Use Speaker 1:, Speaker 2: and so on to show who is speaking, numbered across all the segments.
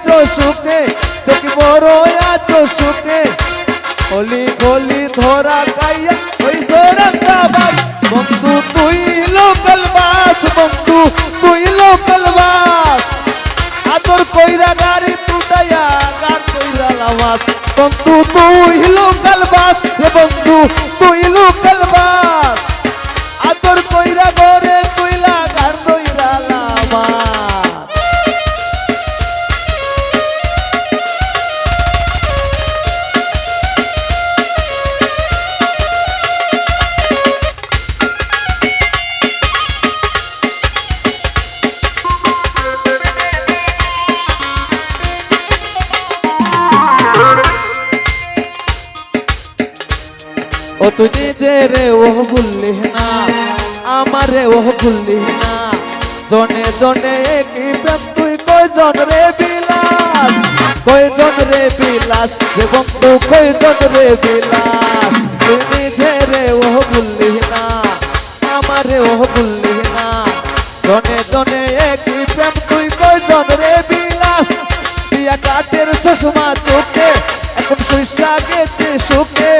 Speaker 1: আছো সুখে, দেখি বড় আছো সুখে। হলি গলি ধরা গাইয়া, ওই বাস, বন্ধু, তুই লোকাল বাস। বন্ধু, তুই বন্ধু, তুই লোকাল ও তুই নিজেরে ও ভুললি না, আমারে ও ভুললি না। জনে জনে কি প্রেম তুই কয়জন রে বিলাস? কয়জন রে বিলাস? যে বন্ধু কয়জন রে বিলাস? তুই নিজেরে ও ভুললি না, আমারে ও ভুললি না। জনে জনে কি প্রেম তুই কয়জন রে বিলাস? দিয়া কাঠের চশমা চোখে, এখন সইসা গেছে সুখে।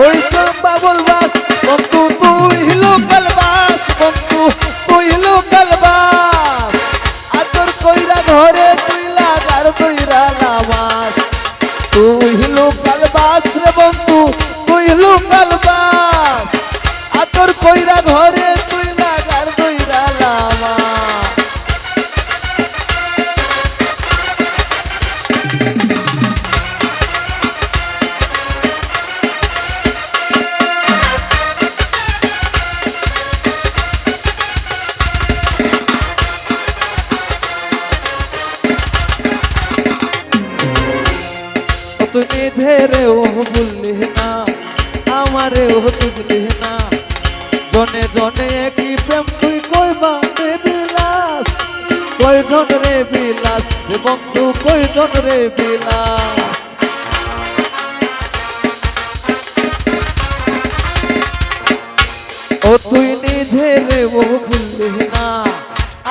Speaker 1: তো বাবুল বাস, বন্ধু তুই লোকাল বাস, বন্ধু তুই লোকাল বাস। আতর কইরা ঘরে তুই লাগার কইরা নামাজ। তুই লোকাল বাস রে কইরা তুই নিজেরে ও ভুললি না আমারে ও বুঝলি না জনে জনে একই প্রেম তুই কইবা রে বিলাস কয়জন রে বিলাস রে বন্ধু কয়জন রে বিলাস ও তুই নিজেরে ও ভুললি না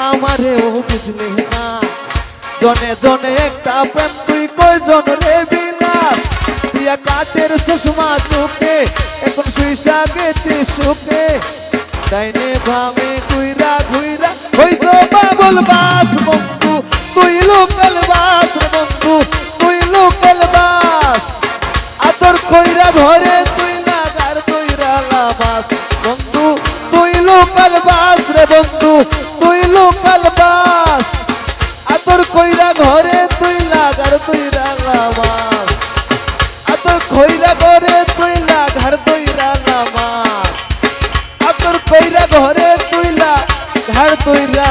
Speaker 1: আমারে ও বুঝলি না জনে জনে একটা প্রেম তুই কয়জন রে দিয়া চশমা চোখে, এখন সুইসা গেছে সুখে ডাইনে ভাবে ঘুইরা ঘুইরা, ওই তো বাবুল বাস বন্ধু, তুই লোকাল বাস বন্ধু, তুই লোকাল বাস। আদর কইরা ঘরে তুই লাগার কইরা লাবাস বন্ধু, তুই লোকাল বাস রে বন্ধু আদর কইরা ঘরে তুই লাগার কইরা